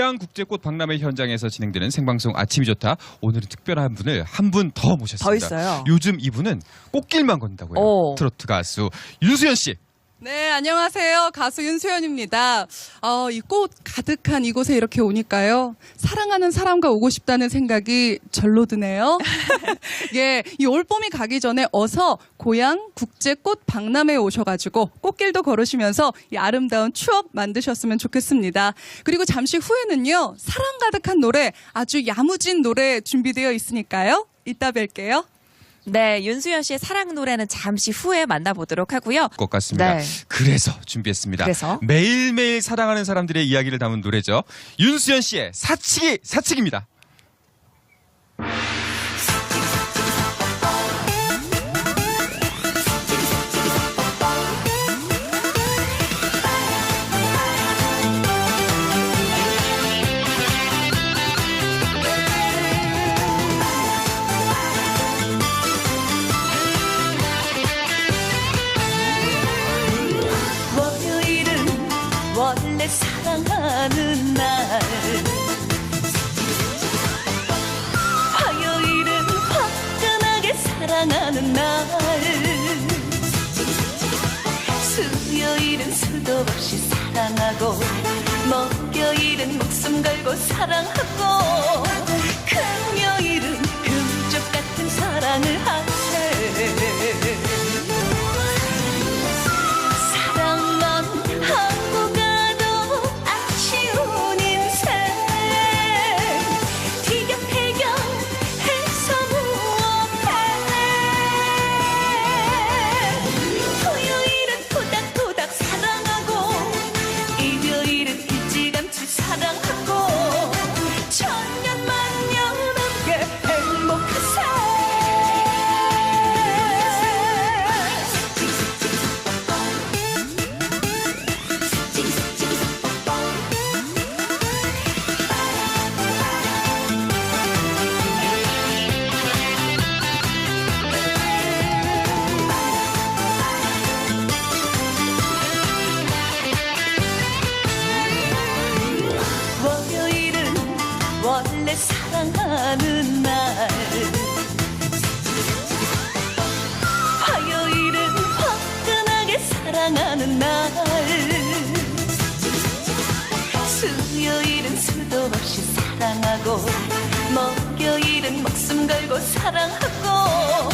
고양국제꽃 박람회 현장에서 진행되는 생방송 아침이 좋다. 오늘은 특별한 분을 한 분 더 모셨습니다. 더 있어요. 요즘 이분은 꽃길만 해요. 오. 트로트 가수 윤수연 씨. 네, 안녕하세요. 가수 윤수연입니다. 어, 이 꽃 가득한 이곳에 이렇게 오니까요. 사랑하는 사람과 오고 싶다는 생각이 절로 드네요. 예, 이 올봄이 가기 전에 어서 고향 국제꽃 박람회에 오셔가지고 꽃길도 걸으시면서 이 아름다운 추억 만드셨으면 좋겠습니다. 그리고 잠시 후에는요, 사랑 가득한 노래, 아주 야무진 노래 준비되어 있으니까요. 이따 뵐게요. 네, 윤수연 씨의 사랑 노래는 잠시 후에 만나보도록 하고요. 것 같습니다. 네. 그래서 준비했습니다. 그래서? 매일매일 사랑하는 사람들의 이야기를 담은 노래죠. 윤수연 씨의 사치기 사치기입니다. 원래 사랑하는 날. 화요일은 화끈하게 사랑하는 날. 수요일은 수도 없이 사랑하고 목요일은 목숨 걸고 사랑하고 금요일 사랑하는 날. 수요일은 수도 없이 사랑하고 목요일은 목숨 걸고 사랑하고